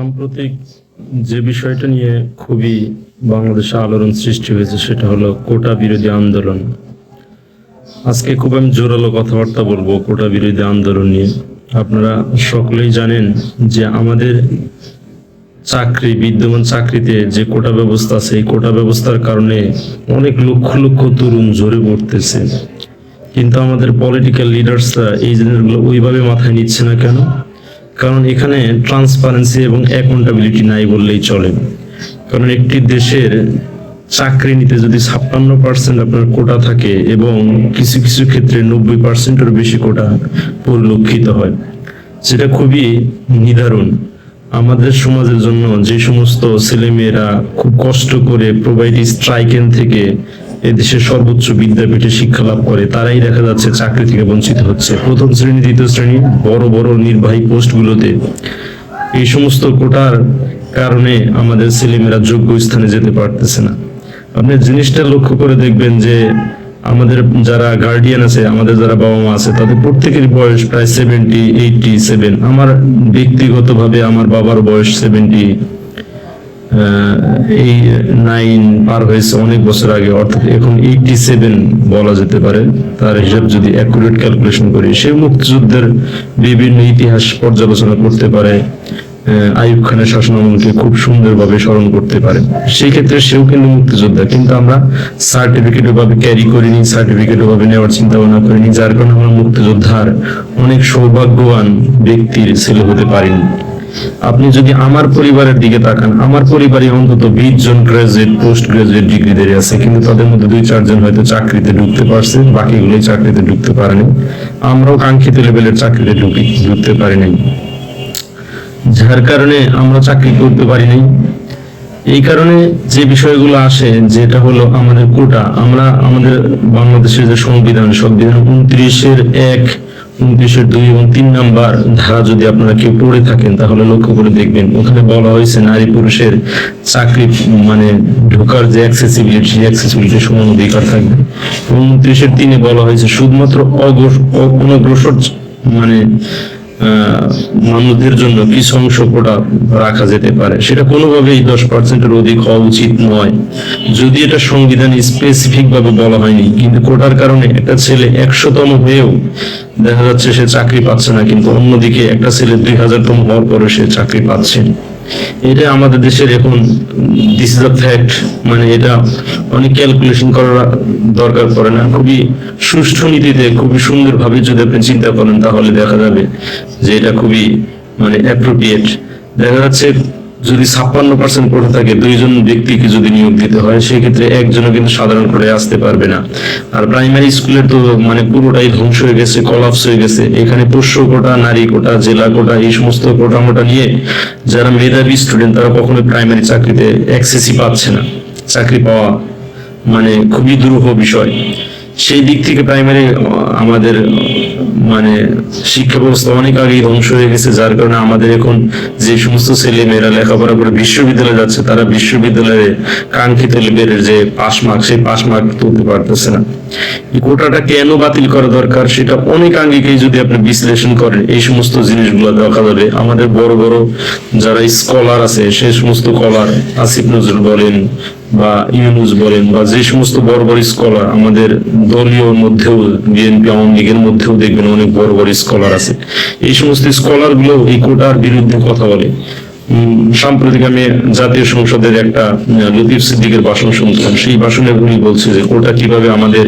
সাম্প্রতিক যে বিষয়টা নিয়ে খুবই বাংলাদেশে আলোড়ন সৃষ্টি হয়েছে, সেটা হলো কোটা বিরোধী আন্দোলন। আজকে খুব আমি জোরালো কথাবার্তা বলব কোটা বিরোধী আন্দোলন নিয়ে। আপনারা সকলেই জানেন যে আমাদের চাকরি, বিদ্যমান চাকরিতে যে কোটা ব্যবস্থা আছে, এই কোটা ব্যবস্থার কারণে অনেক লক্ষ লক্ষ তরুণ ঝরে পড়তেছে। কিন্তু আমাদের পলিটিক্যাল লিডার্সরা এই জিনিসগুলো ওইভাবে মাথায় নিচ্ছে না কেন? কারণ এখানে ট্রান্সপারেন্সি এবং অ্যাকাউন্টেবিলিটি নাই বললেই চলে। কারণ একটি দেশের চাকরি নিতে যদি ছাপ্পান্ন পার্সেন্ট আপনার কোটা থাকে এবং কিছু কিছু ক্ষেত্রে নব্বই পার্সেন্টের বেশি কোটা পরিলক্ষিত হয়, সেটা খুবই নিদারুণ। আমাদের সমাজের জন্য যে সমস্ত ছেলেমেয়েরা খুব কষ্ট করে প্রোভাইডি স্ট্রাইকেন থেকে এদেশের সর্বোচ্চ বিদ্যাপীঠে শিক্ষা লাভ করে, তারাই দেখা যাচ্ছে চাকরি থেকে বঞ্চিত হচ্ছে। প্রথম শ্রেণি, দ্বিতীয় শ্রেণি, বড় বড় নির্বাহী পোস্টগুলোতে। এই সমস্ত কোটার কারণে আমাদের ছেলেমেয়েরা যোগ্য স্থানে যেতে পারতেছে না। আপনি জিনিসটা লক্ষ্য করে দেখবেন যে আমাদের যারা গার্ডিয়ান আছে, আমাদের যারা বাবা মা আছে, তাদের প্রত্যেকের বয়স প্রায় সেভেন্টি এইটটি সেভেন আমার ব্যক্তিগতভাবে আমার বাবার বয়স সেভেন্টি এই নাইন পার হয়েছে অনেক বছর আগে অর্থাৎ এখন এইটটি সেভেন বলা যেতে পারে। তার হিসাব যদি অ্যাকুরেট ক্যালকুলেশন করি সে মুক্তিযুদ্ধের বিভিন্ন ইতিহাস পর্যালোচনা করতে পারে আহ, আইয়ুব খানের শাসনামলকে খুব সুন্দরভাবে স্মরণ করতে পারে। সেই ক্ষেত্রে সেও কিন্তু মুক্তিযোদ্ধা কিন্তু আমরা সার্টিফিকেট ভাবে ক্যারি করিনি সার্টিফিকেট ভাবে নেওয়ার চিন্তা ভাবনা করিনি যার কারণে আমরা মুক্তিযোদ্ধার অনেক সৌভাগ্যবান ব্যক্তির ছেলে হতে পারিনি। আপনি যদি আমার পরিবারের দিকে তাকান, আমার পরিবারে অন্তত বিশ জন গ্রাজুয়েট পোস্ট গ্রাজুয়েট ডিগ্রিধারী আছে, কিন্তু তাদের মধ্যে দুই চারজন হয়তো চাকরিতে ঢুকতে পারছে বাকিগুলো চাকরিতে ঢুকতে পারেনি। আমরাও কাঙ্ক্ষিত লেভেলের চাকরিতে ঢুকি, ঢুকতে পারি নাই। যার কারণে আমরা চাকরি করতে পারি নাই। এই কারণে যে বিষয়গুলো আসে, যেটা হলো আমাদের কোটা, আমরা আমাদের বাংলাদেশের যে সংবিধান সংবিধান উনত্রিশের এক, উনত্রিশের দুই এবং তিন নাম্বার ধারা যদি আপনারা কেউ পড়ে থাকেন, তাহলে লক্ষ্য করে দেখবেন, ওখানে বলা হয়েছে নারী পুরুষের চাকরি মানে ঢোকার যে অ্যাক্সেসিবিলিটি সেই অ্যাক্সেসিবিলিটি সমান অধিকার থাকবে। এবং উনত্রিশের তিনে বলা হয়েছে, শুধুমাত্র অগ্রস- অ- অনগ্রসর মানে মানুষদের জন্য কিছু অংশ রাখা যেতে পারে। সেটা কোনোভাবেই দশ পার্সেন্টের অধিক হওয়া উচিত নয়। যদি এটা সংবিধান স্পেসিফিক ভাবে বলা হয়নি, কিন্তু কোটার কারণে একটা ছেলে একশোতম হয়েও দেখা যাচ্ছে সে চাকরি পাচ্ছে না, কিন্তু অন্যদিকে একটা ছেলে দুই হাজারতম হওয়ার পরে সে চাকরি পাচ্ছে। এটা আমাদের দেশের এখন দিস ইজ ফ্যাক্ট মানে এটা অনেক ক্যালকুলেশন করার দরকার পড়ে না। খুবই সুষ্ঠু নীতিতে, খুবই সুন্দর ভাবে যদি আপনি চিন্তা করেন, তাহলে দেখা যাবে যে এটা খুবই মানে অ্যাপ্রোপ্রিয়েট দেখা যাচ্ছে যদি ছাপ্পান্ন পার্সেন্ট পড়ে থাকে, দুইজন ব্যক্তিকে যদি নিয়োগ দিতে হয়, সেক্ষেত্রে একজনও কিন্তু সাধারণ করে আসতে পারবে না। আর প্রাইমারি স্কুলের তো মানে পুরোটাই ধ্বংস হয়ে গেছে কলাপস হয়ে গেছে। এখানে পোষ্য কোটা, নারী কোটা, জেলা কোটা, এই সমস্ত কোটা মোটা নিয়ে যারা মেধাবী স্টুডেন্ট তারা কখনোই প্রাইমারি চাকরিতে অ্যাক্সেসই পাচ্ছে না। চাকরি পাওয়া মানে খুবই দুরূহ বিষয়। সেই দিক থেকে প্রাইমারি আমাদের মানে শিক্ষা ব্যবস্থা অনেক আগেই ধ্বংস হয়ে গেছে, যার কারণে আমাদের এখন যে সমস্ত ছেলে মেয়েরা লেখাপড়া করে বিশ্ববিদ্যালয়ে যাচ্ছে, তারা বিশ্ববিদ্যালয়ে কাঙ্ক্ষিত লেভেলের যে পাস মার্ক, সেই পাস মার্ক তুলতে পারতেছে না। কোটাটা কেন বাতিল করা দরকার সেটা অনেক আগেকেই যদি আপনি বিশ্লেষণ করেন, এই সমস্ত জিনিসগুলো দেখা যাবে। আমাদের বড় বড় যারা স্কলার আছে সেই সমস্ত কলার আসিফ নজরুল বলেন বা ইউনুস বলেন বা যে সমস্ত বড় বড় স্কলার আমাদের দলীয় মধ্যেও বিএনপি আওয়ামী লীগের মধ্যেও দেখবেন অনেক বড় বড় স্কলার আছে। এই সমস্ত স্কলারগুলো এই কোটার বিরুদ্ধে কথা বলে। সাম্প্রতিক আমি জাতীয় সংসদের একটা লতিফ সিদ্দিকের ভাষণ শুনছিলাম সেই ভাষণে উনি বলছে যে কোটা কীভাবে আমাদের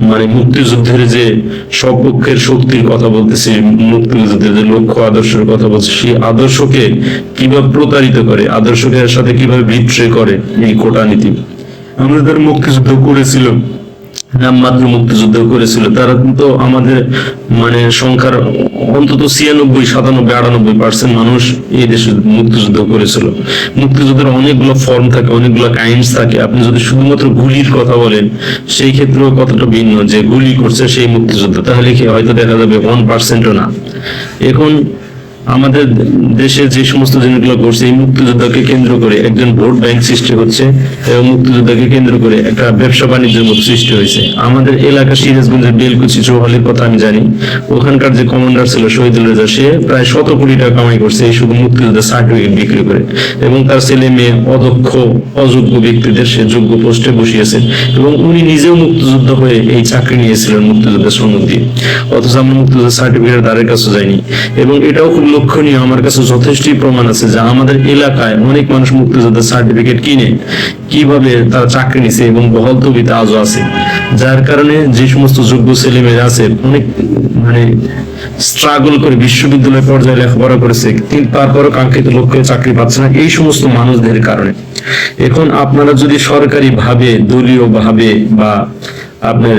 মানে মুক্তিযুদ্ধের যে সপক্ষের শক্তির কথা বলতেছে, মুক্তিযুদ্ধের যে লক্ষ্য আদর্শের কথা বলছে, সেই আদর্শকে কীভাবে প্রতারিত করে, আদর্শকে সাথে কীভাবে বিট্রে করে এই কোটা নীতি? আমরা যারা মুক্তিযুদ্ধ করেছিল। নামমাত্র মুক্তিযুদ্ধ করেছিল। তারা কিন্তু আমাদের মানে সংখ্যার অন্তত ছিয়ানব্বই, সাতানব্বই, আটানব্বই পার্সেন্ট মানুষ এই দেশে মুক্তিযুদ্ধ করেছিল। মুক্তিযুদ্ধের অনেকগুলো ফর্ম থাকে, অনেকগুলো কাইন্ডস থাকে। আপনি যদি শুধুমাত্র গুলির কথা বলেন, সেই ক্ষেত্রেও কতটা ভিন্ন যে গুলি করছে সেই মুক্তিযুদ্ধ। তাহলে কি হয়তো দেখা যাবে ওয়ান পার্সেন্টও না? এখন আমাদের দেশে যে সমস্ত জিনিসগুলো করছে এই মুক্তিযোদ্ধাকে কেন্দ্র করে একজন ভোট ব্যাংক সৃষ্টি হচ্ছে এবং মুক্তিযোদ্ধাকে কেন্দ্র করে একটা ব্যবসা বাণিজ্যের মতো সৃষ্টি হয়েছে। আমাদের এলাকা সিরাজগঞ্জের বেলকুচি চৌহালির কথা আমি জানি। ওখানকার যে কমান্ডার ছিল শহীদুল রেজা, সে প্রায় শত কোটি টাকা কামাই করছে এই শুধু মুক্তিযোদ্ধার সার্টিফিকেট বিক্রি করে এবং তার ছেলে মেয়ে, অদক্ষ, অযোগ্য ব্যক্তিদের সে যোগ্য পোস্টে বসিয়েছে এবং উনি নিজেও মুক্তিযুদ্ধ হয়ে এই চাকরি নিয়েছিলেন মুক্তিযোদ্ধার সনদ দিয়ে। অথচ আমরা মুক্তিযোদ্ধার সার্টিফিকেট দ্বারের কাছে যাইনি এবং এটাও খুব লক্ষণীয়, আমার কাছে যথেষ্টই প্রমাণ আছে যে আমাদের এলাকায় অনেক মানুষ মুক্তিযোদ্ধার সার্টিফিকেট কিনে, কীভাবে তারা চাকরি নিছে এবং বহল তবিতে আজও আছে। যার কারণে যে সমস্ত যোগ্য ছেলে মেয়েরা আছে, অনেক মানে স্ট্রাগল করে বিশ্ববিদ্যালয় পর্যায়ে লেখাপড়া করেছে, কিন্তু তারপরও কাঙ্ক্ষিত লক্ষ্যে চাকরি পাচ্ছে না, এই সমস্ত মানুষদের কারণে। এখন আপনারা যদি সরকারি ভাবে দলীয় ভাবে বা আপনার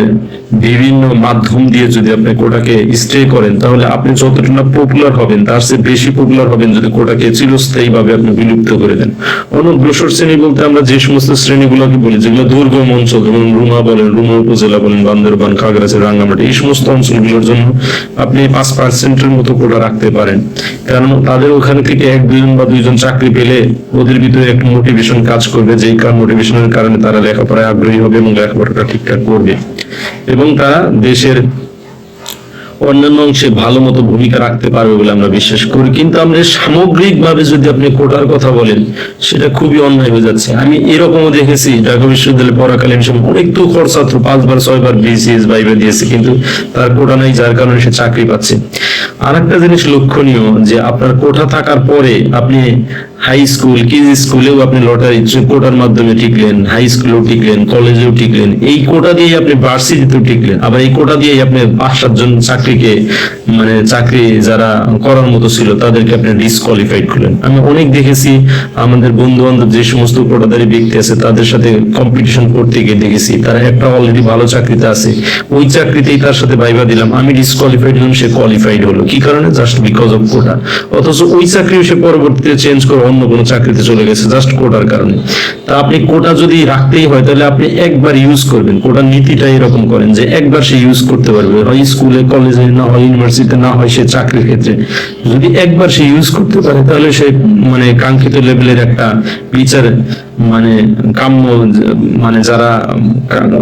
বিভিন্ন মাধ্যম দিয়ে যদি আপনি কোটাকে স্টে করেন, তাহলে আপনি যতটা না পপুলার হবেন, তার চেয়ে বেশি পপুলার হবেন যদি কোটাকে চিরস্থায়ী ভাবে আপনি বিলুপ্ত করে দেন। অনগ্রসর শ্রেণি বলতে আমরা যে সমস্ত শ্রেণীগুলোকে বলি, যেগুলো দুর্গম অঞ্চল যেমন রুমা বলেন, রুমা উপজেলা বলেন, বান্দরবান, খাগড়াছড়ি, রাঙ্গামাটি, এই সমস্ত অঞ্চলগুলোর জন্য আপনি পাঁচ পার্সেন্টের মতো কোটা রাখতে পারেন। কারণ তাদের ওখান থেকে এক দুজন বা দুইজন চাকরি পেলে ওদের ভিতরে একটা মোটিভেশন কাজ করবে, যেই কার মোটিভেশনের কারণে তারা লেখাপড়ায় আগ্রহী হবে এবং লেখাপড়াটা ঠিকঠাক করবে। এবং তারা দেশের অন্যান্য অংশে ভালো মতো ভূমিকা রাখতে পারবে বলে আমরা বিশ্বাস করি। কিন্তু আমরা সামগ্রিক ভাবে যদি আপনি কোটার কথা বলেন, সেটা খুবই অন্যায় হয়ে যাচ্ছে। আমি এরকমও দেখেছি, ঢাকা বিশ্ববিদ্যালয়ে পড়াকালীন সময় অনেক তো ছাত্র পাঁচবার, ছয়বার বিসিএস বাইবে দিয়েছে, কিন্তু তার কোটা নাই, যার কারণে সে চাকরি পাচ্ছে। আর একটা জিনিস লক্ষণীয় যে আপনার কোটা থাকার পরে আপনি হাই স্কুল কেজি স্কুলেও আপনি লটারি কোটার মাধ্যমে টিকলেন হাই স্কুলেও টিকলেন কলেজেও টিকলেন, এই কোটা দিয়ে আপনি ভার্সিটিতেও টিকলেন। আবার এই কোটা দিয়ে আপনি পাঁচ সাতজন চাকরিকে মানে চাকরি যারা করার মতো ছিল, তাদেরকে আপনি ডিসকোয়ালিফাইড করলেন। আমি অনেক দেখেছি, আমাদের বন্ধু বান্ধব যে সমস্ত কোটাদারি ব্যক্তি আছে, তাদের সাথে কম্পিটিশন করতে গিয়ে দেখেছি, তারা একটা অলরেডি ভালো চাকরিতে আছে, ওই চাকরিতেই তার সাথে ভাইবা দিলাম, আমি ডিসকোয়ালিফাইড হলাম, সে কোয়ালিফাইড হলো। কি কারণে? জাস্ট বিকজ অফ কোটা অথচ ওই চাকরিও সে পরবর্তীতে চেঞ্জ করে অন্য কোনো চাকরিতে চলে গেছে জাস্ট কোটার কারণে। তা আপনি কোটা যদি রাখতেই হয়, তাহলে আপনি একবার ইউজ করবেন। কোটার নীতিটা এরকম করেন যে একবার সে ইউজ করতে পারবে। হয় স্কুলে কলেজে না হয় ইউনিভার্সিটিতে না হয় সে চাকরির ক্ষেত্রে। যদি একবার সে ইউজ করতে পারে, তাহলে সে মানে কাঙ্ক্ষিত লেভেলের একটা বিচার মানে কাম্য মানে যারা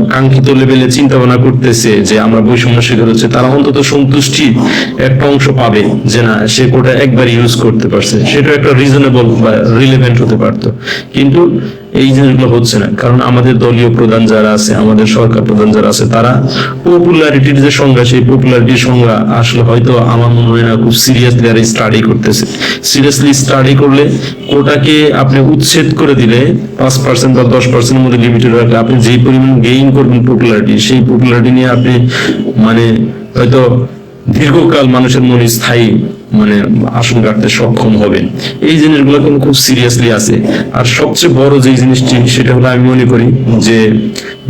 কাঙ্ক্ষিত লেভেলে চিন্তা ভাবনা করতেছে যে আমরা বৈষম্য শিকার হচ্ছে, তারা অন্তত সন্তুষ্টি একটা অংশ পাবে যে না, সে কোটা একবার ইউজ করতে পারছে। সেটা একটা রিজনেবল বা রিলেভেন্ট হতে পারতো। কিন্তু এই জিনিসগুলো হচ্ছে না। কারণ আমাদের দলীয় প্রধান যারা আছে, আমাদের সরকার প্রধান যারা আছে, তারা পপুলারিটির যে সংজ্ঞা, সেই পপুলারিটির সংজ্ঞা আসলে হয়তো আমার মনে হয় না খুব সিরিয়াসলি আর স্টাডি করতেছে। সিরিয়াসলি স্টাডি করলে কোটাকে আপনি উচ্ছেদ করে দিলে পাঁচ পার্সেন্ট বা দশ পার্সেন্টের মধ্যে লিমিটেড রাখলে আপনি যে পরিমাণ গেইন করবেন পপুলারিটি সেই পপুলারিটি নিয়ে আপনি মানে হয়তো দীর্ঘকাল মানুষের মনে স্থায়ী মানে আসন কাটতে সক্ষম হবেন। এই জিনিসগুলো কিন্তু খুব সিরিয়াসলি আছে। আর সবচেয়ে বড় যে জিনিসটি, সেটা হলো আমি মনে করি যে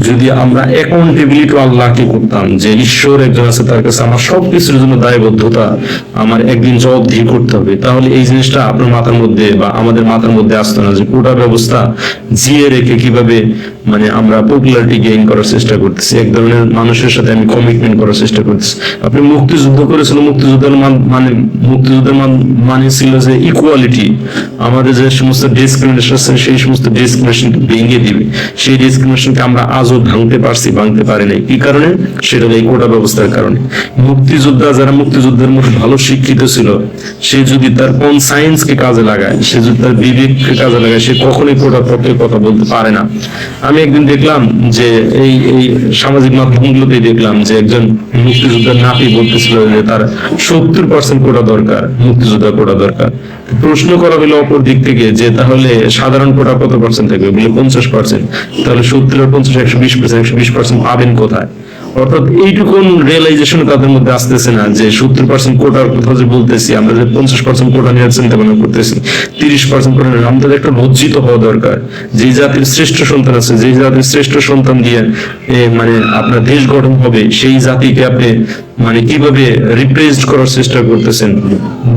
যদি আমরা অ্যাকাউন্টেবিলিটি আল্লাহকে করতাম, যে ঈশ্বর একজন আছে, তার কাছে আমার সবকিছুর জন্য দায়বদ্ধতা, আমার একদিন জবাবদিহি করতে হবে, তাহলে এই জিনিসটা আপনার মাথার মধ্যে বা আমাদের মাথার মধ্যে আসতো না যে কোটা ব্যবস্থা জিয়ে রেখে কীভাবে মানে আমরা পপুলারিটি গেইন করার চেষ্টা করতেছি। এক ধরনের মানুষের সাথে আমি কমিটমেন্ট করার চেষ্টা করতেছি। আপনি মুক্তিযুদ্ধ করেছিল মুক্তিযুদ্ধের মানে মুক্তিযুদ্ধের মানে ছিল যে ইকুয়ালিটি আমাদের যে সমস্ত ডিসক্রিমিনেশন সেই সমস্ত ডিসক্রিমিনেশন ভেঙে দিবে। সেই ডিসক্রিমিনেশনকে আমরা আজও ভাঙতে পারছি, ভাঙতে পারি নাই। কি কারণে? সেটা এই কোটা ব্যবস্থার কারণে। মুক্তিযোদ্ধা যারা মুক্তিযুদ্ধের মধ্যে ভালো শিক্ষিত ছিল, সে যদি তার কোন সায়েন্সকে কাজে লাগায়, সে যদি তার বিবেককে কাজে লাগায়, সে কখনোই কোটার পক্ষে কথা বলতে পারে না। আমি একদিন দেখলাম যে এই এই সামাজিক মাধ্যমগুলোতেই দেখলাম যে একজন মুক্তিযোদ্ধার নাতি বলতেছিল যে তার সত্তর পার্সেন্ট কোটা দরকার, মুক্তিযোদ্ধা কোটা দরকার। প্রশ্ন করা হলো অপর দিক থেকে যে তাহলে সাধারণ কোটা কত পার্সেন্ট থাকবে? বলে পঞ্চাশ পার্সেন্ট তাহলে সত্তর আর পঞ্চাশ একশো বিশ পার্সেন্ট একশো বিশ পার্সেন্ট পাবেন কোথায়? অর্থাৎ এইটুকুন রিয়েলাইজেশন তাদের মধ্যে আসতেছে না যে সত্তর পার্সেন্ট কোটার কথা যে বলতেছি, আমরা যে পঞ্চাশ পার্সেন্ট কোটা নেওয়ার চিন্তা ভাবনা করতেছি, তিরিশ পার্সেন্ট কোটা আমাদের একটা লজ্জিত হওয়া দরকার। যে জাতির শ্রেষ্ঠ সন্তান আছে, যে জাতির শ্রেষ্ঠ সন্তান দিয়ে মানে আপনার দেশ গঠন হবে, সেই জাতিকে আপনি মানে কীভাবে রিপ্রেজেন্ট করার চেষ্টা করতেছেন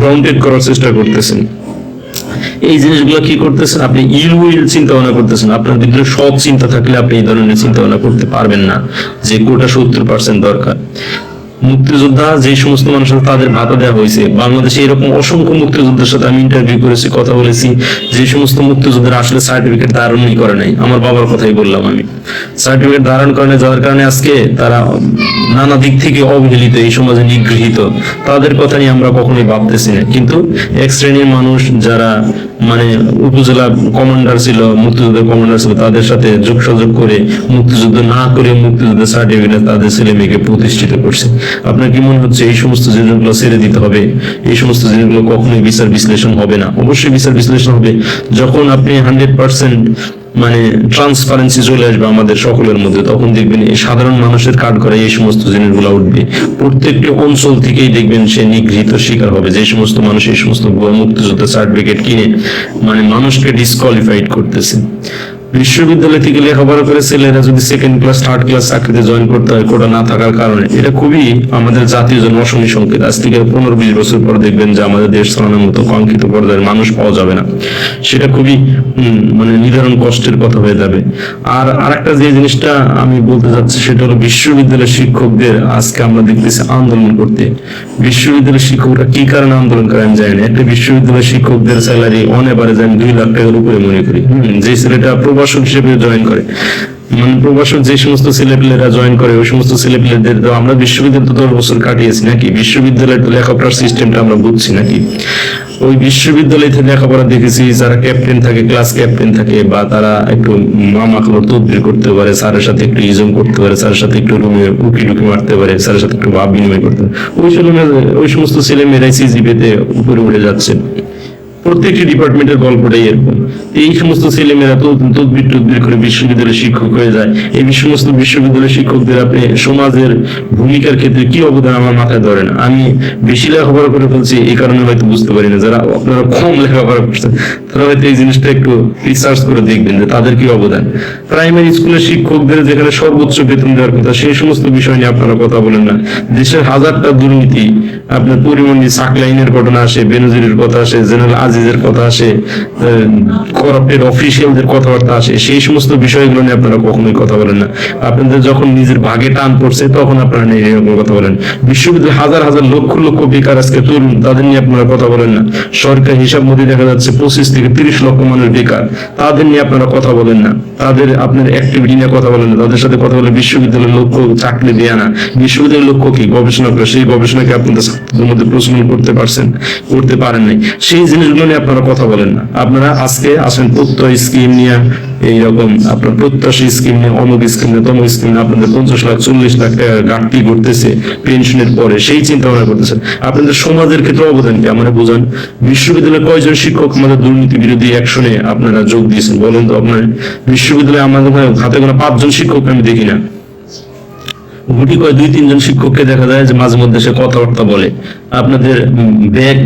গ্রাউন্ডেড করার চেষ্টা করতেছেন। এই জিনিসগুলো কি করতেছেন? আপনি ইল উইল চিন্তা ভাবনা করতেছেন। আপনার ভিতরে সৎ চিন্তা থাকলে আপনি এই ধরনের চিন্তা ভাবনা করতে পারবেন না, যে কোটা সত্তর পার্সেন্ট দরকার। মুক্তিযোদ্ধা যে সমস্ত মানুষ আছে তাদের ভাতা দেওয়া হয়েছে, বাংলাদেশে এরকম অসংখ্য মুক্তিযোদ্ধার সাথে আমি ইন্টারভিউ করেছি, কথা বলেছি, যে সমস্ত মুক্তিযোদ্ধার আসলে সার্টিফিকেট ধারণই করে নাই। আমার বাবার কথাই বললাম আমি। সার্টিফিকেট ধারণ করে নাই যাওয়ার কারণে আজকে তারা নানা দিক থেকে অবহেলিত, এই সমাজে নিগৃহীত। তাদের কথা নিয়ে আমরা কখনোই ভাবতেছি না। কিন্তু এক শ্রেণির মানুষ যারা মানে উপজেলা কমান্ডার ছিল, মুক্তিযুদ্ধের কমান্ডার ছিল, তাদের সাথে যোগসাযোগ করে মুক্তিযুদ্ধ না করে মুক্তিযুদ্ধের সার্টিফিকেট তাদের ছেলে মেয়েকে প্রতিষ্ঠিত করছে। আপনার কি মনে হচ্ছে এই সমস্ত জিনিসগুলো ছেড়ে দিতে হবে? এই সমস্ত জিনিসগুলো কখনোই বিচার বিশ্লেষণ হবে না। অবশ্যই বিচার বিশ্লেষণ হবে। যখন আপনি হান্ড্রেড পার্সেন্ট মানে ট্রান্সপারেন্সি চলে আসবে আমাদের সকলের মধ্যে। তখন দেখবেন এই সাধারণ মানুষের কাঠ করে এই সমস্ত জিনিসগুলো উঠবে। প্রত্যেকটি অঞ্চল থেকেই দেখবেন সে নিগৃহীত শিকার হবে। যে সমস্ত মানুষ এই সমস্ত মুক্তিযুদ্ধ সার্টিফিকেট কিনে মানে মানুষকে ডিসকোয়ালিফাইড করতেছে। বিশ্ববিদ্যালয় থেকে লেখাপড়া করে ছেলেরা যদি সেকেন্ড ক্লাস থার্ড ক্লাস চাকরিতে জয়েন করতে হয় কোটা না থাকার কারণে, এটা খুবই আমাদের জাতীয় জন্য অশনি সংকেত। আজ থেকে পনেরো বিশ বছর পর দেখবেন যে আমাদের দেশ চালানোর মতো কাঙ্ক্ষিত পর্যায়ের মানুষ পাওয়া যাবে না। সেটা খুবই মানে নির্ধারণ কষ্টের কথা হয়ে যাবে। আর আরেকটা যে জিনিসটা আমি বলতে চাচ্ছি, সেটা হলো বিশ্ববিদ্যালয়ের শিক্ষকদের আজকে আমরা দেখতেছি আন্দোলন করতে। বিশ্ববিদ্যালয়ের শিক্ষকরা কি কারণে আন্দোলন করে আমি জানি না। একটা বিশ্ববিদ্যালয়ের শিক্ষকদের স্যালারি অন এভারেজ আমি দুই লাখ টাকার উপরে মনে করি। যে ছেলেটা প্রবাসক হিসেবে জয়েন করে। মানে প্রবাসক যে সমস্ত ছেলেপেলেরা জয়েন করে, ওই সমস্ত ছেলেপেলেদের তো আমরা বিশ্ববিদ্যালয় তো দশ বছর কাটিয়েছি নাকি? বিশ্ববিদ্যালয়ের তো লেখাপড়ার সিস্টেমটা আমরা বুঝছি নাকি? ওই বিশ্ববিদ্যালয় থেকে লেখাপড়া দেখেছি, যারা ক্যাপ্টেন থাকে ক্লাস ক্যাপ্টেন থাকে, বা তারা একটু মামা খবর তদবির করতে পারে, স্যারের সাথে একটু ইজম করতে পারে, স্যারের সাথে একটু রুমে উকি টুকি মারতে পারে, স্যারের সাথে একটু ভাব বিনিময় করতে পারে। ওই ছেলে ওই সমস্ত ছেলে মেয়েরাই সিজিপিতে উপরে উঠে যাচ্ছে। প্রত্যেকটি ডিপার্টমেন্টের গল্পটাই এরকম। এই সমস্ত ছেলেমেয়েরা তো তদবির টদবির করে বিশ্ববিদ্যালয়ের শিক্ষক হয়ে যায়। এই সমস্ত বিশ্ববিদ্যালয়ের শিক্ষকদের আপনি সমাজের ভূমিকার ক্ষেত্রে কি অবদান আমার মাথায় ধরে না। আমি বেশি লেখাপড়া করে ফেলছি, এই কারণে হয়তো বুঝতে পারি না। যারা আপনারা কম লেখাপড়া করছেন, তারা হয়তো এই জিনিসটা একটু রিসার্চ করে দেখবেন যে তাদের কি অবদান। প্রাইমারি স্কুলের শিক্ষকদের যেখানে সর্বোচ্চ বেতন দেওয়ার কথা, সেই সমস্ত বিষয় নিয়ে আপনারা কথা বলেন না। দেশের হাজারটা দুর্নীতি আপনার পরিমণি সাকলাইনের ঘটনা আসে, বেনজিরের কথা আসে, জেনারেল আজিজের কথা আসে করাপ্টেড অফিসিয়ালদের কথাবার্তা আসে, সেই সমস্ত বিষয়গুলো নিয়ে আপনারা কখনোই কথা বলেন না। আপনাদের যখন নিজের ভাগে টান পড়ছে, তখন আপনারা নিয়ে এরকম কথা বলেন। বিশ্ববিদ্যালয়ে হাজার হাজার লক্ষ লক্ষ বেকার আজকে তরুণ, তাদের নিয়ে আপনারা কথা বলেন না। সরকার হিসাব মধ্যে দেখা যাচ্ছে পঁচিশ থেকে তিরিশ লক্ষ মানুষ বেকার তাদের নিয়ে আপনারা কথা বলেন না। তাদের আপনার অ্যাক্টিভিটি নিয়ে কথা বলেন না। তাদের সাথে কথা বলে বিশ্ববিদ্যালয়ের লক্ষ্য চাকরি দেয়া না। বিশ্ববিদ্যালয়ের লক্ষ্য কি? গবেষণা করে সেই গবেষণাকে আপনাদের প্রচলন করতে পারছেন, করতে পারেন নাই। সেই জিনিসগুলো নিয়ে আপনারা কথা বলেন না। আপনারা আজকে আসেন প্রত্যয় স্কিম নিয়ে, এইরকম আপনার প্রত্যাশী স্কিম নিয়ে স্কিম নিয়ে স্কিম নিয়ে আপনাদের পঞ্চাশ লাখ, চল্লিশ লাখ টাকা ঘাটতি পেনশনের পরে, সেই চিন্তা ভাবনা করতেছেন। আপনাদের সমাজের ক্ষেত্রে অবদান কি? আমরা বোঝান। বিশ্ববিদ্যালয়ে কয়জন শিক্ষক আমাদের দুর্নীতি বিরোধী অ্যাকশনে আপনারা যোগ দিয়েছেন বলুন তো আপনার? বিশ্ববিদ্যালয়ে আমাদের হাতে কোনো পাঁচজন শিক্ষক আমি দেখি না। গুটি কয় দুই, তিনজন শিক্ষককে দেখা যায় যে মাঝে মধ্যে সে কথাবার্তা বলে। আপনাদের ব্যাক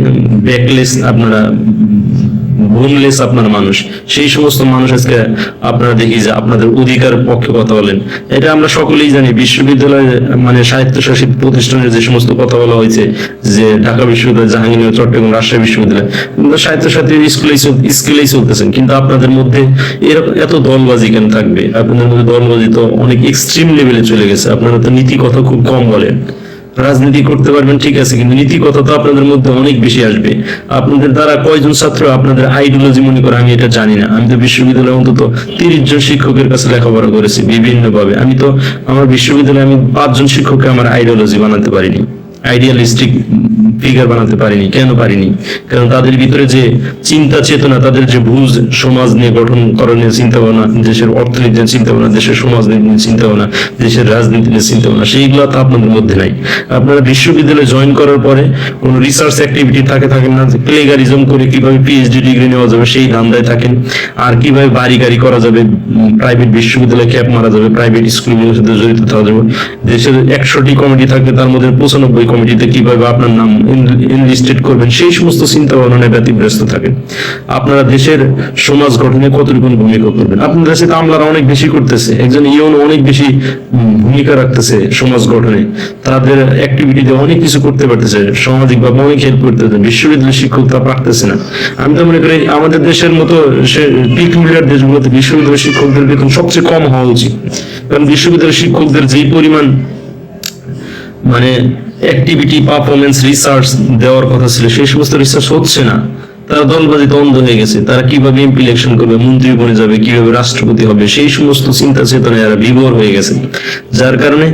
ব্যাকলেস আপনারা বোনলেস আপনার মানুষ। সেই সমস্ত মানুষ আজকে আপনারা দেখি যে আপনাদের অধিকার পক্ষে কথা বলেন। এটা আমরা সকলেই জানি। বিশ্ববিদ্যালয়ে মানে স্বায়ত্তশাসিত প্রতিষ্ঠানের যে সমস্ত কথা বলা হয়েছে, যে ঢাকা বিশ্ববিদ্যালয়, জাহাঙ্গীরনগর, চট্টগ্রাম, রাজশাহী বিশ্ববিদ্যালয় কিন্তু স্বায়ত্তশাসিত স্কুলেই স্কুলেই চলতেছেন। কিন্তু আপনাদের মধ্যে এরকম এত দলবাজি কেন থাকবে? আপনাদের মধ্যে দলবাজি তো অনেক এক্সট্রিম লেভেলে চলে গেছে। আপনারা তো নীতি কথা খুব কম বলেন। রাজনীতি করতে পারবেন, ঠিক আছে, কিন্তু নীতিকথা তো আপনাদের মধ্যে অনেক বেশি আসবে। আপনাদের দ্বারা কয়জন ছাত্র আপনাদের আইডিওলজি মনে করে আমি এটা জানি না। আমি তো বিশ্ববিদ্যালয়ে অন্তত তিরিশ জন শিক্ষকের কাছে লেখাপড়া করেছি, বিভিন্নভাবে। আমি তো আমার বিশ্ববিদ্যালয়ে আমি পাঁচজন শিক্ষককে আমার আইডিওলজি বানাতে পারিনি। আইডিয়ালিস্টিক ফিগার বানাতে পারিনি, কেন পারিনি? কারণ তাদের ভিতরে যে চিন্তা চেতনা, তাদের যে ভুজ সমাজ নিয়ে গঠন করণীয় চিন্তা ভাবনা, দেশের অর্থনীতি নিয়ে চিন্তা ভাবনা, দেশের সমাজ নিয়ে চিন্তা ভাবনা, দেশের রাজনীতি নিয়ে চিন্তা ভাবনা, সেইগুলো তো আপনাদের মধ্যে নাই। আপনারা বিশ্ববিদ্যালয়ে জয়েন করার পরে কোনো রিসার্চ অ্যাক্টিভিটি থাকে থাকেন না প্লেগারিজম করে কীভাবে পিএইচডি ডিগ্রি নেওয়া যাবে, সেই ধান্দায় থাকেন। আর কীভাবে বাড়ি গাড়ি করা যাবে প্রাইভেট বিশ্ববিদ্যালয়ে ক্যাপ মারা যাবে প্রাইভেট স্কুলগুলোর সাথে জড়িত থাকা যাবে। দেশের একশোটি কমিটি থাকবে, তার মধ্যে পঁচানব্বই কমিটিতে কীভাবে আপনার নাম ইনলিস্টেড করবেন, সেই সমস্ত চিন্তা ভাবনা নিয়ে ব্যতিব্যস্ত থাকেন। আপনারা দেশের সমাজ গঠনে কতটুকু ভূমিকা করবেন? আপনাদের দেশে তো আমলারা অনেক বেশি করতেছে, একজন ইউন অনেক বেশি ভূমিকা রাখতেছে সমাজ গঠনে। তাদের অ্যাক্টিভিটিতে অনেক কিছু করতে পারতেছে সামাজিক ভাবে অনেক হেল্প করতেছে। বিশ্ববিদ্যালয়ের শিক্ষক তা পারতেছে না। আমি তো মনে করি আমাদের দেশের মতো সে পিক মিডিয়ার দেশগুলোতে বিশ্ববিদ্যালয়ের শিক্ষকদের বেতন সবচেয়ে কম হওয়া উচিত। কারণ বিশ্ববিদ্যালয়ের শিক্ষকদের যেই পরিমাণ মানে অ্যাক্টিভিটি পারফরমেন্স রিসার্চ দেওয়ার কথা ছিল। সেই সমস্ত রিসার্চ হচ্ছে না। তারা দলবাজিতে অন্ধ হয়ে গেছে। তারা কীভাবে এমপি ইলেকশন করবে, মন্ত্রী বনে যাবে, কীভাবে রাষ্ট্রপতি হবে, সেই সমস্ত চিন্তা চেতনায় এরা বিভোর হয়ে গেছে। যার কারণে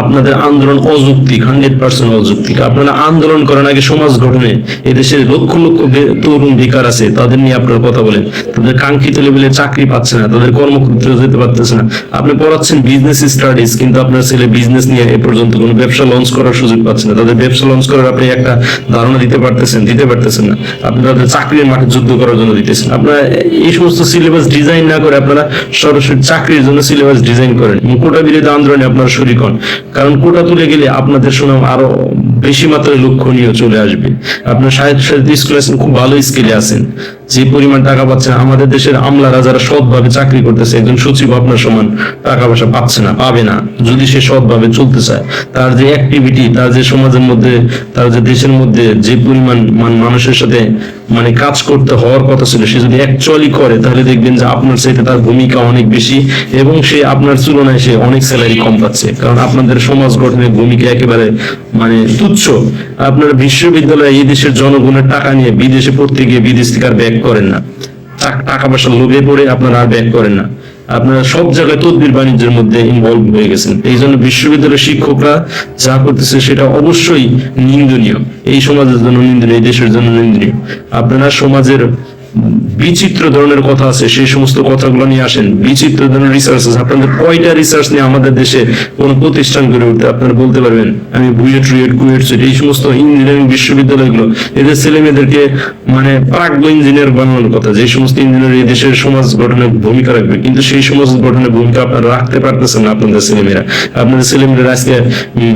আপনাদের আন্দোলন অযৌক্তিক, হান্ড্রেড পার্সেন্ট অযৌক্তিক। আপনারা আন্দোলন করেন আগে সমাজ গঠনে এদেশের লক্ষ লক্ষ তরুণ বেকার আছে, তাদের নিয়ে আপনারা কথা বলেন। তাদের কাঙ্ক্ষিত লেভেলে চাকরি পাচ্ছে না, তাদের কর্মক্ষেত্রে যেতে পারতেছে না। আপনি পড়াচ্ছেন বিজনেস স্টাডিজ কিন্তু আপনার ছেলে বিজনেস নিয়ে এ পর্যন্ত কোনো ব্যবসা লঞ্চ করার সুযোগ পাচ্ছে না। তাদের ব্যবসা লঞ্চ করার আপনি একটা ধারণা দিতে পারতেছেন দিতে পারতেছেন না। আপনি তাদের চাকরির মাঠে যুদ্ধ করার জন্য দিতেছেন। আপনারা এই সমস্ত সিলেবাস ডিজাইন না করে আপনারা সরাসরি চাকরির জন্য সিলেবাস ডিজাইন করেন। কোটা বিরোধী আন্দোলনে আপনারা শরিক হন। কারণ কোটা তুলে গেলে আপনাদের সুনাম আরও বেশি মাত্রায় লক্ষণীয় চলে আসবে। আপনার সাহিত্য স্কুলে আছেন, খুব ভালো স্কেলে আছেন। যে পরিমাণ টাকা পাচ্ছেন আমাদের দেশের আমলারা যারা সৎভাবে চাকরি করতেছে, একজন সচিব আপনার সমান টাকা পয়সা পাচ্ছে না, পাবে না। যদি সে সৎভাবে চলতে চায়, তার যে অ্যাক্টিভিটি তার যে সমাজের মধ্যে, তার যে দেশের মধ্যে যে পরিমাণ মান- মানুষের সাথে মানে কাজ করতে হওয়ার কথা ছিল, সে যদি অ্যাকচুয়ালি করে, তাহলে দেখবেন যে আপনার চাইতে তার ভূমিকা অনেক বেশি এবং সে আপনার তুলনায় সে অনেক স্যালারি কম পাচ্ছে। কারণ আপনাদের সমাজ গঠনের ভূমিকা একেবারে মানে তুচ্ছ। আপনার বিশ্ববিদ্যালয়ে এই দেশের জনগণের টাকা নিয়ে বিদেশে পড়তে গিয়ে বিদেশ থেকে আর ব্যাক করেন না। টাকা পয়সা লোভে পড়ে আপনারা আর ব্যাক করেন না। আপনারা সব জায়গায় তদবির বাণিজ্যের মধ্যে ইনভলভ হয়ে গেছেন। এই জন্য বিশ্ববিদ্যালয়ের শিক্ষকরা যা করতেছে সেটা অবশ্যই নিন্দনীয়। এই সমাজের জন্য নিন্দনীয়, এই দেশের জন্য নিন্দনীয়। আপনারা সমাজের বিচিত্র ধরনের কথা আছে, সেই সমস্ত কথাগুলো নিয়ে আসেন। বিচিত্র ধরনের রিসার্চ আছে আপনাদের কয়টা রিসার্চ নিয়ে আমাদের দেশে কোন প্রতিষ্ঠান গড়ে উঠতে আপনারা বলতে পারবেন? আমি বুয়েট, রুয়েট, কুয়েট এই সমস্ত ইঞ্জিনিয়ারিং বিশ্ববিদ্যালয়গুলো, এদের ছেলে মেয়েদেরকে মানে প্রাজ্ঞ ইঞ্জিনিয়ার বানানোর কথা, যে সমস্ত ইঞ্জিনিয়ার এই দেশের সমাজ গঠনে ভূমিকা রাখবে, কিন্তু সেই সমাজ গঠনের ভূমিকা আপনারা রাখতে পারতেছেন না আপনাদের ছেলেমেয়েরা। আপনাদের ছেলেমেয়েরা আজকে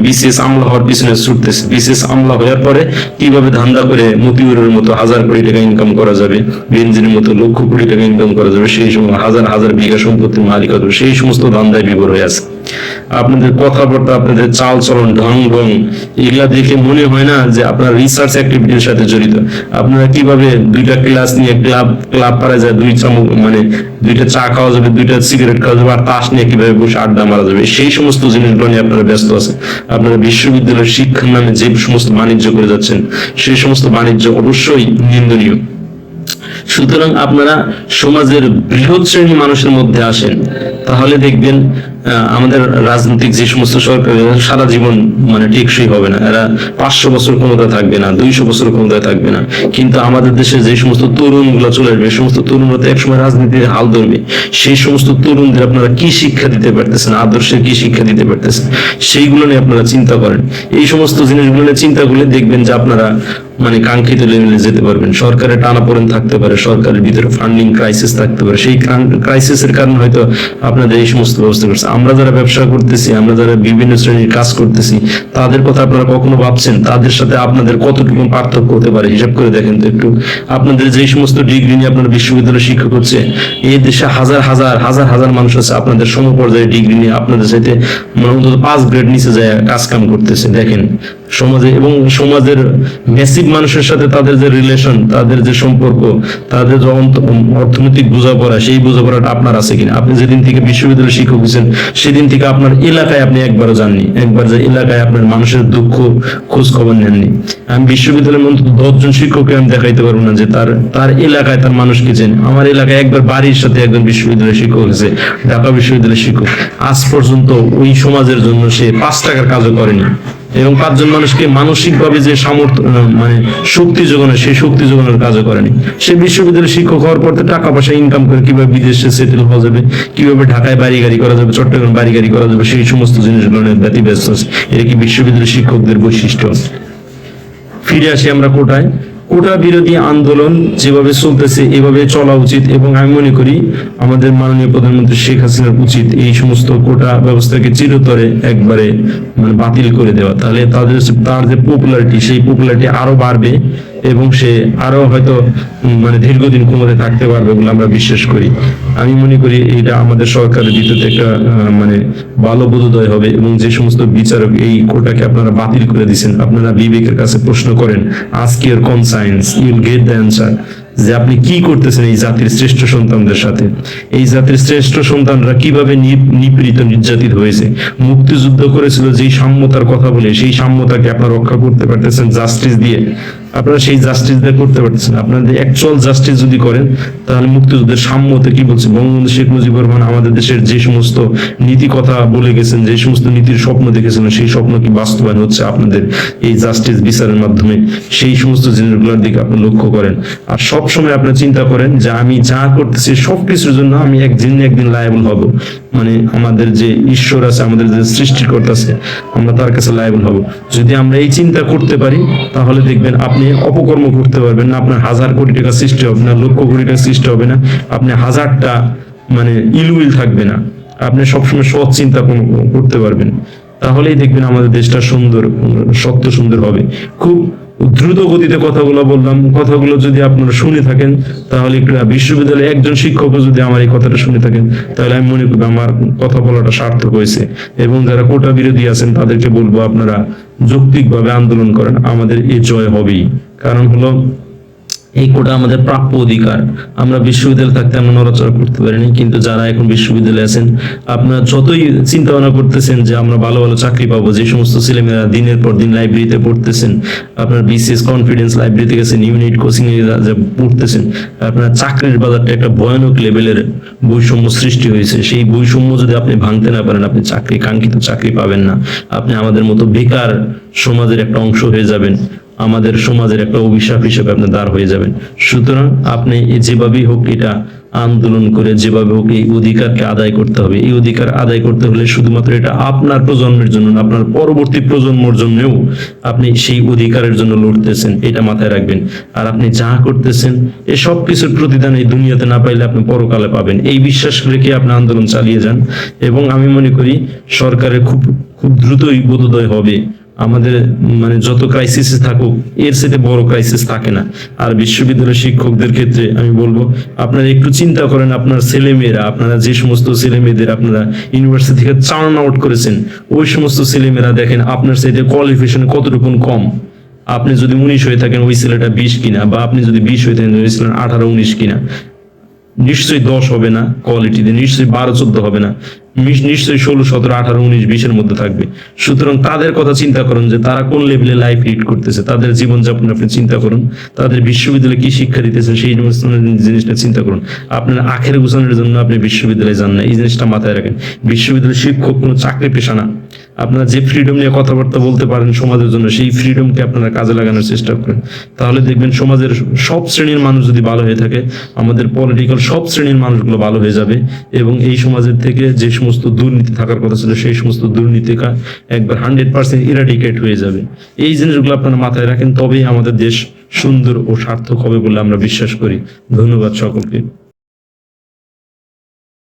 বিশেষ আমলা হওয়ার পিছনে ছুটতেছে। বিশেষ আমলা হওয়ার পরে কীভাবে ধান্দা করে মতিউরের মতো হাজার কোটি টাকা ইনকাম করা যাবে বেঞ্জিনের মতো লক্ষ কোটি টাকা ইনকাম করা যাবে, সেই সময় হাজার হাজার বিঘা সম্পত্তির মালিক হবে, সেই সমস্ত ধান্দায় বিভোর হয়ে আছে। আপনাদের কথাবার্তা, আপনাদের চাল চলন ঢং ঢং এগুলা দেখে মনে হয় না যে আপনার রিসার্চ অ্যাক্টিভিটির সাথে জড়িত। আপনারা কীভাবে দুইটা ক্লাস নিয়ে ক্লাব ক্লাব পাড়ায় যায়, দুই চামচ মানে দুইটা চা খাওয়া যাবে, দুইটা সিগারেট খাওয়া যাবে, আর তাস নিয়ে কীভাবে বসে আড্ডা মারা যাবে, সেই সমস্ত জিনিসগুলো নিয়ে আপনারা ব্যস্ত আছেন। আপনারা বিশ্ববিদ্যালয়ের শিক্ষার নামে যে সমস্ত বাণিজ্য করে যাচ্ছেন, সেই সমস্ত বাণিজ্য অবশ্যই নিন্দনীয়। সুতরাং আপনারা সমাজের বৃহৎ শ্রেণি মানুষের মধ্যে আসেন, তাহলে দেখবেন আমাদের রাজনৈতিক যে সমস্ত সরকার সারা জীবন মানে টেকসই হবে না। এরা পাঁচশো বছর ক্ষমতা থাকবে না, দুইশো বছর ক্ষমতায় থাকবে না। কিন্তু আমাদের দেশে যে সমস্ত তরুণগুলো চলে আসবে, সমস্ত তরুণরা তো একসময় রাজনীতির হাল ধরবে। সেই সমস্ত তরুণদের আপনারা কি শিক্ষা দিতে পারতেছেন, আদর্শের কি শিক্ষা দিতে পারতেছেন, সেইগুলো নিয়ে আপনারা চিন্তা করেন। এই সমস্ত জিনিসগুলো নিয়ে চিন্তা করলে দেখবেন যে আপনারা মানে কাঙ্ক্ষিত লেভেলে যেতে পারবেন। সরকারের টানাপোড়েন থাকতে পারে, সরকারের ভিতরে ফান্ডিং ক্রাইসিস থাকতে পারে। সেই ক্রাইসিসের কারণে হয়তো আপনাদের এই সমস্ত ব্যবস্থা করছে। আমরা যারা ব্যবসা করতেছি, আমরা যারা বিভিন্ন শ্রেণির কাজ করতেছি, তাদের কথা আপনারা কখনো ভাবছেন? তাদের সাথে আপনাদের কতটুকু পার্থক্য হতে পারে? হিসাব করে দেখেন তো একটু। আপনাদের যে সমস্ত ডিগ্রি নিয়ে আপনারা বিশ্ববিদ্যালয়ে শিক্ষক হচ্ছে এই দেশে হাজার হাজার হাজার হাজার মানুষ আছে আপনাদের সমপর্যায়ে ডিগ্রি নিয়ে। আপনাদের সাথে মানে অন্তত পাঁচ গ্রেড নিচে যায় কাজ কাম করতেছে। দেখেন সমাজে এবং সমাজের মেসিভ মানুষের সাথে তাদের যে রিলেশন তাদের যে সম্পর্ক, তাদের যে অর্থনৈতিক বোঝাপড়া, সেই বোঝাপড়াটা আপনার আছে কিনা? আপনি যেদিন থেকে বিশ্ববিদ্যালয়ের শিক্ষক হয়েছেন, সেদিন থেকে আপনার এলাকায় আপনি একবারও যাননি। একবার যে এলাকায় আপনার মানুষের দুঃখ খোঁজ খবর নেননি। আমি বিশ্ববিদ্যালয়ের মধ্যে দশজন শিক্ষককে আমি দেখাইতে পারব না যে তার তার এলাকায় তার মানুষ কি চেনে আমার এলাকায় একবার বাড়ির সাথে একজন বিশ্ববিদ্যালয়ের শিক্ষক হয়েছে, ঢাকা বিশ্ববিদ্যালয়ের শিক্ষক। আজ পর্যন্ত ওই সমাজের জন্য সে পাঁচ টাকার কাজও করেনি। এবং পাঁচজন মানুষকে মানসিকভাবে যে সামর্থ্য মানে শক্তি যোগানো, সেই শক্তি যোগানোর কাজও করেনি। সে বিশ্ববিদ্যালয়ের শিক্ষক হওয়ার পর টাকা পয়সা ইনকাম করে কীভাবে বিদেশে সেটেল হওয়া যাবে, কীভাবে ঢাকায় বাড়ি গাড়ি করা যাবে, চট্টগ্রাম বাড়ি গাড়ি করা যাবে, সেই সমস্ত জিনিসগুলো ব্যস্ত আছে এটা কি বিশ্ববিদ্যালয়ের শিক্ষকদের বৈশিষ্ট্য? ফিরে আসি আমরা কোটায়। কোটা বিরোধী আন্দোলন যেভাবে চলতেছে, এভাবে চলা উচিত এবং আমি মনে করি আমাদের মাননীয় প্রধানমন্ত্রী শেখ হাসিনার উচিত এই সমস্ত কোটা ব্যবস্থাকে চিরতরে একবারে মানে বাতিল করে দেওয়া। তাহলে তাদের তার যে পপুলারিটি সেই পপুলারিটি আরও বাড়বে। এবং সে আরও হয়তো মানে দীর্ঘদিন ক্ষমতায় থাকতে পারবে বলে আমরা বিশ্বাস করি। আমি মনে করি এটা আমাদের সরকারের ভিতরে একটা মানে ভালো বোধোদয় হবে এবং যে সমস্ত বিচারক এই কোটাকে আপনারা বাতিল করে দিচ্ছেন আপনারা বিবেকের কাছে প্রশ্ন করেন আজকের conscience will get the answer যে আপনি কি করতেছেন এই জাতির শ্রেষ্ঠ সন্তানদের সাথে? এই জাতির শ্রেষ্ঠ সন্তানরা কীভাবে নিপীড়িত, নির্যাতিত হয়েছে? মুক্তিযুদ্ধ করেছিল যেই সাম্যতার কথা বলে, সেই সাম্যতাকে আপনারা রক্ষা করতে পারতেছেন জাস্টিস দিয়ে। আপনারা সেই জাস্টিস দিয়ে করতে পারতেছেন আপনাদের অ্যাকচুয়াল জাস্টিস যদি করেন, তাহলে মুক্তিযুদ্ধের সাম্যতে কি বলছে? বঙ্গবন্ধু শেখ মুজিবুর রহমান আমাদের দেশের যে সমস্ত নীতি কথা বলে গেছেন, যে সমস্ত নীতির স্বপ্ন দেখেছিলেন সেই স্বপ্ন কি বাস্তবায়ন হচ্ছে আপনাদের এই জাস্টিস বিচারের মাধ্যমে? সেই সমস্ত জিনিসগুলোর দিকে আপনি লক্ষ্য করেন। আর সব সময় আপনি চিন্তা করেন যে আমি যা করতেছি সব কিছুর জন্য আমি একদিন একদিন লায়াবল হব। মানে আমাদের যে ঈশ্বর আছে, আমাদের যে সৃষ্টিকর্তা আছে, আমরা তার কাছে লায়াবল হব। যদি আমরা এই চিন্তা করতে পারি, তাহলে দেখবেন আপনি অপকর্ম করতে পারবেন না, আপনার হাজার কোটি টাকা সৃষ্টি হবে না, লক্ষ কোটি টাকা সৃষ্টি হবে না, আপনি হাজারটা মানে ইলউইল থাকবে না। আপনি সবসময় সৎ চিন্তা করতে পারবেন। তাহলেই দেখবেন আমাদের দেশটা সুন্দর সত্য সুন্দর হবে। খুব দ্রুত গতিতে কথাগুলো বললাম। কথাগুলো যদি আপনারা শুনে থাকেন, তাহলে একটু বিশ্ববিদ্যালয়ে একজন শিক্ষক যদি আমার এই কথাটা শুনে থাকেন, তাহলে আমি মনে করি আমার কথা বলাটা সার্থক হয়েছে। এবং যারা কোটা বিরোধী আছেন, তাদেরকে বলব আপনারা যৌক্তিকভাবে আন্দোলন করেন। আমাদের এ জয় হবেই। কারণ হলো এই কোটা আমাদের প্রাপ্য অধিকার। আমরা বিশ্ববিদ্যালয়ে থাকতে আমরা নড়াচড়া করতে পারিনি, কিন্তু যারা এখন বিশ্ববিদ্যালয়ে আছেন, আপনারা যতই চিন্তা ভাবনা করতেছেন যে আমরা ভালো ভালো চাকরি পাবো, যে সমস্ত ছেলেমেয়েরা দিনের পর দিন লাইব্রেরিতে পড়তেছেন, আপনার বিসিএস কনফিডেন্স লাইব্রেরিতে গেছেন ইউনিট কোচিং এ পড়তেছেন, আপনার চাকরির বাজারটা একটা ভয়ানক লেভেলের বৈষম্য সৃষ্টি হয়েছে। সেই বৈষম্য যদি আপনি ভাঙতে না পারেন, আপনি চাকরি, কাঙ্ক্ষিত চাকরি পাবেন না। আপনি আমাদের মতো বেকার সমাজের একটা অংশ হয়ে যাবেন। আমাদের সমাজের একটা অভিশাপ হিসেবে আপনি দাঁড় হয়ে যাবেন। সুতরাং আপনি এ যেভাবেই হোক এটা আন্দোলন করে, যেভাবে হোক এই অধিকারকে আদায় করতে হবে। এই অধিকার আদায় করতে হলে শুধুমাত্র এটা আপনার প্রজন্মের জন্য আপনার পরবর্তী প্রজন্মর জন্যও আপনি সেই অধিকারের জন্য লড়তেছেন, এটা মাথায় রাখবেন। আর আপনি যা করতেছেন এই সব কিছুর প্রতিদান এই দুনিয়াতে না পাইলে আপনি পরকালে পাবেন। এই বিশ্বাস রেখে আপনি আন্দোলন চালিয়ে যান এবং আমি মনে করি সরকারের খুব খুব দ্রুতই বোধোদয় হবে। আমাদের মানে যত ক্রাইসিস থাকুক, এর সাথে বড় ক্রাইসিস থাকে না। আর বিশ্ববিদ্যালয়ের শিক্ষকদের ক্ষেত্রে আমি বলব, আপনারা একটু চিন্তা করেন, আপনার ছেলে মেয়েরা আপনারা যে সমস্ত ছেলে মেয়েদের আপনারা ইউনিভার্সিটি থেকে চার্ন আউট করেছেন, ওই সমস্ত ছেলে মেয়েরা দেখেন আপনার সাথে কোয়ালিফিকেশন কতটুকুন কম। আপনি যদি উনিশ হয়ে থাকেন, ওই ছেলেটা বিশ কিনা, বা আপনি যদি বিশ হয়ে থাকেন, ওই ছেলেটা আঠারো, উনিশ কিনা। নিশ্চয়ই দশ হবে না কোয়ালিটিতে নিশ্চয়ই বারো, চোদ্দ হবে না। নিশ্চয়ই ষোলো, সতেরো, আঠারো, উনিশ, বিশের মধ্যে থাকবে। সুতরাং তাদের কথা চিন্তা করুন যে তারা কোন লেভেলে লাইফ লিড করতেছে। তাদের জীবনযাপন আপনি চিন্তা করুন। তাদের বিশ্ববিদ্যালয়ে কি শিক্ষা দিতেছে সেই জিনিসটা চিন্তা করুন। আপনার আখের গুছানোর জন্য আপনি বিশ্ববিদ্যালয়ে যান না। এই জিনিসটা মাথায় রাখেন। বিশ্ববিদ্যালয়ের শিক্ষক কোনো চাকরি পেশা না। আপনারা যে ফ্রিডম নিয়ে কথাবার্তা বলতে পারেন সমাজের জন্য, সেই ফ্রিডমকে আপনারা কাজে লাগানোর চেষ্টা করেন। তাহলে দেখবেন সমাজের সব শ্রেণির মানুষ যদি ভালো হয়ে থাকে, আমাদের পলিটিক্যাল সব শ্রেণির মানুষগুলো ভালো হয়ে যাবে এবং এই সমাজের থেকে যে সমস্ত দুর্নীতি থাকার কথা ছিল, সেই সমস্ত দুর্নীতিকা একবার হান্ড্রেড পার্সেন্ট ইরাডিকেট হয়ে যাবে। এই জিনিসগুলো আপনারা মাথায় রাখেন, তবেই আমাদের দেশ সুন্দর ও সার্থক হবে বলে আমরা বিশ্বাস করি। ধন্যবাদ সকলকে।